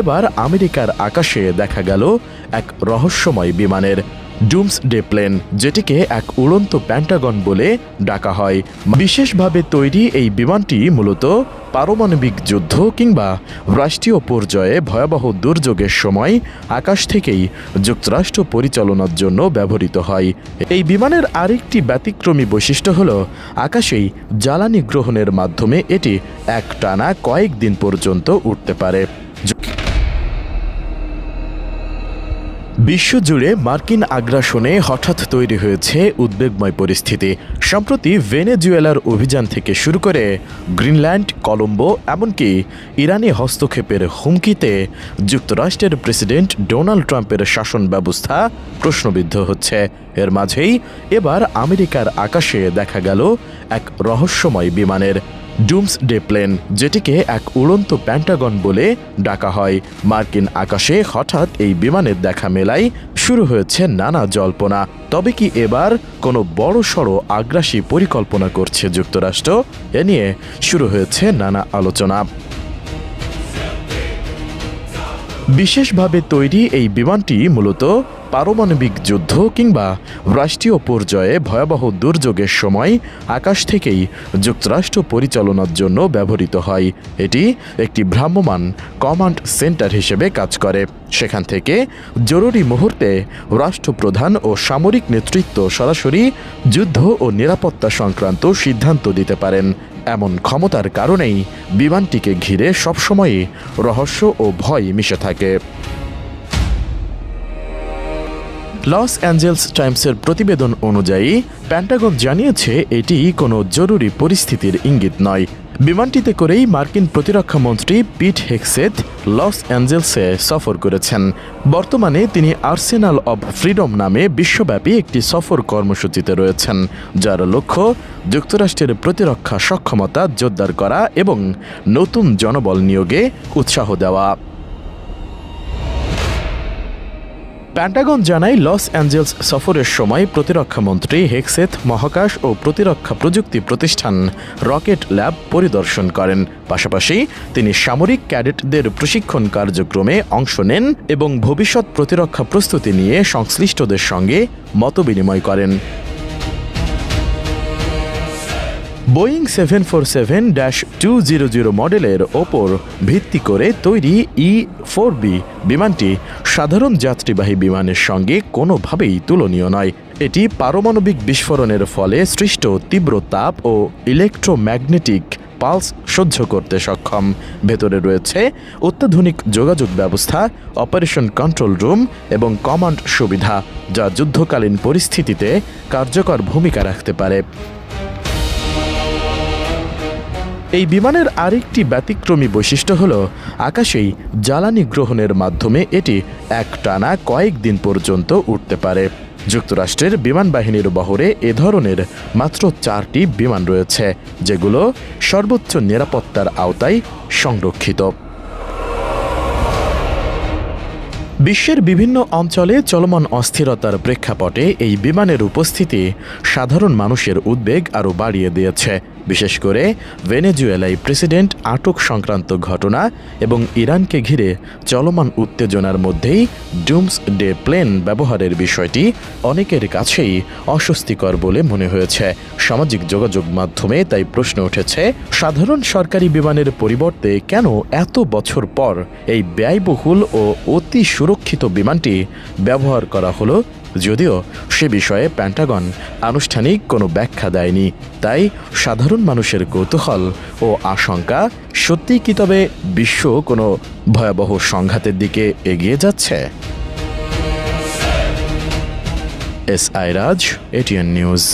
এবার আমেরিকার আকাশে দেখা গেল এক রহস্যময় বিমানের ডুমস ডে প্লেন, যেটিকে এক উড়ন্ত প্যান্টাগন বলে ডাকা হয়। বিশেষভাবে তৈরি এই বিমানটি মূলত পারমাণবিক যুদ্ধ কিংবা রাষ্ট্রীয় পর্যায়ে ভয়াবহ দুর্যোগের সময় আকাশ থেকেই যুক্তরাষ্ট্র পরিচালনার জন্য ব্যবহৃত হয়। এই বিমানের আরেকটি ব্যতিক্রমী বৈশিষ্ট্য হল, আকাশেই জ্বালানি গ্রহণের মাধ্যমে এটি এক টানা কয়েক দিন পর্যন্ত উঠতে পারে। বিশ্বজুড়ে মার্কিন আগ্রাসনে হঠাৎ তৈরি হয়েছে উদ্বেগময় পরিস্থিতি। সম্প্রতি ভেনেজুয়েলার অভিযান থেকে শুরু করে গ্রিনল্যান্ড, কলম্বো, এমনকি ইরানি হস্তক্ষেপের হুমকিতে যুক্তরাষ্ট্রের প্রেসিডেন্ট ডোনাল্ড ট্রাম্পের শাসন ব্যবস্থা প্রশ্নবিদ্ধ হচ্ছে। এর মাঝেই এবার আমেরিকার আকাশে দেখা গেল এক রহস্যময় বিমানের। ডুমস ডে প্লেন, যেটিকে এক উড়ন্ত প্যান্টাগন বলে ডাকা হয়। মার্কিন আকাশে হঠাৎ এই বিমানের দেখা মেলাই শুরু হয়েছে নানা জল্পনা। তবে কি এবার কোনো বড় সড়ো আগ্রাসী পরিকল্পনা করছে যুক্তরাষ্ট্র? এ নিয়ে শুরু হয়েছে নানা আলোচনা। বিশেষভাবে তৈরি এই বিমানটি মূলত পারমাণবিক যুদ্ধ কিংবা রাষ্ট্রীয় পর্যায়ে ভয়াবহ দুর্যোগের সময় আকাশ থেকেই যুক্তরাষ্ট্র পরিচালনার জন্য ব্যবহৃত হয়। এটি একটি ভ্রাম্যমাণ কমান্ড সেন্টার হিসেবে কাজ করে। সেখান থেকে জরুরি মুহূর্তে রাষ্ট্রপ্রধান ও সামরিক নেতৃত্ব সরাসরি যুদ্ধ ও নিরাপত্তা সংক্রান্ত সিদ্ধান্ত দিতে পারেন। এমন ক্ষমতার কারণেই বিমানটিকে ঘিরে সবসময়ই রহস্য ও ভয় মিশে থাকে। লস অ্যাঞ্জেলস টাইমসের প্রতিবেদন অনুযায়ী প্যান্টাগন জানিয়েছে এটি কোনো জরুরি পরিস্থিতির ইঙ্গিত নয়। বিমানটিতে করেই মার্কিন প্রতিরক্ষা মন্ত্রী পিট হেক্সেথ লস অ্যাঞ্জেলসে সফর করেছেন। বর্তমানে তিনি আর্সেনাল অব ফ্রিডম নামে বিশ্বব্যাপী একটি সফর কর্মসূচিতে রয়েছেন, যার লক্ষ্য যুক্তরাষ্ট্রের প্রতিরক্ষা সক্ষমতা জোরদার করা এবং নতুন জনবল নিয়োগে উৎসাহ দেওয়া। প্যান্টাগন জানায়, লস অ্যাঞ্জেলস সফরের সময় প্রতিরক্ষামন্ত্রী হেক্সেথ মহাকাশ ও প্রতিরক্ষা প্রযুক্তি প্রতিষ্ঠান রকেট ল্যাব পরিদর্শন করেন। পাশাপাশি তিনি সামরিক ক্যাডেটদের প্রশিক্ষণ কার্যক্রমে অংশ নেন এবং ভবিষ্যৎ প্রতিরক্ষা প্রস্তুতি নিয়ে সংশ্লিষ্টদের সঙ্গে মতবিনিময় করেন। Boeing seven four seven dash two zero zero মডেলের ওপর ভিত্তি করে তৈরি ই ফোর বি বিমানটি সাধারণ যাত্রীবাহী বিমানের সঙ্গে কোনোভাবেই তুলনীয় নয়। এটি পারমাণবিক বিস্ফোরণের ফলে সৃষ্ট তীব্র তাপ ও ইলেকট্রোম্যাগনেটিক পালস সহ্য করতে সক্ষম। ভেতরে রয়েছে অত্যাধুনিক যোগাযোগ ব্যবস্থা অপারেশন কন্ট্রোল রুম এবং কমান্ড সুবিধা, যা যুদ্ধকালীন পরিস্থিতিতে কার্যকর ভূমিকা রাখতে পারে। এই বিমানের আরেকটি ব্যতিক্রমী বৈশিষ্ট্য হল আকাশেই জ্বালানি গ্রহণের মাধ্যমে এটি এক টানা কয়েকদিন পর্যন্ত উঠতে পারে। যুক্তরাষ্ট্রের বিমান বাহিনীর বহরে এ ধরনের মাত্র চারটি বিমান রয়েছে, যেগুলো সর্বোচ্চ নিরাপত্তার আওতায় সংরক্ষিত। বিশ্বের বিভিন্ন অঞ্চলে চলমান অস্থিরতার প্রেক্ষাপটে এই বিমানের উপস্থিতি সাধারণ মানুষের উদ্বেগ আরও বাড়িয়ে দিয়েছে। বিশেষ করে ভেনেজুয়েলায় প্রেসিডেন্ট আটক সংক্রান্ত ঘটনা এবং ইরানকে ঘিরে চলমান উত্তেজনার মধ্যেই ডুমস ডে প্লেন ব্যবহারের বিষয়টি অনেকের কাছেই অস্বস্তিকর বলে মনে হয়েছে। সামাজিক যোগাযোগ মাধ্যমে তাই প্রশ্ন উঠেছে, সাধারণ সরকারি বিমানের পরিবর্তে কেন এত বছর পর এই ব্যয়বহুল ও অতি সুরক্ষিত বিমানটি ব্যবহার করা হলো, যদিও সে বিষয়ে প্যান্টাগন আনুষ্ঠানিক কোনো ব্যাখ্যা দেয়নি। তাই সাধারণ মানুষের কৌতূহল ও আশঙ্কা সত্যিই কি তবে বিশ্ব কোনো ভয়াবহ সংঘাতের দিকে এগিয়ে যাচ্ছে? S I Raj, ATN News.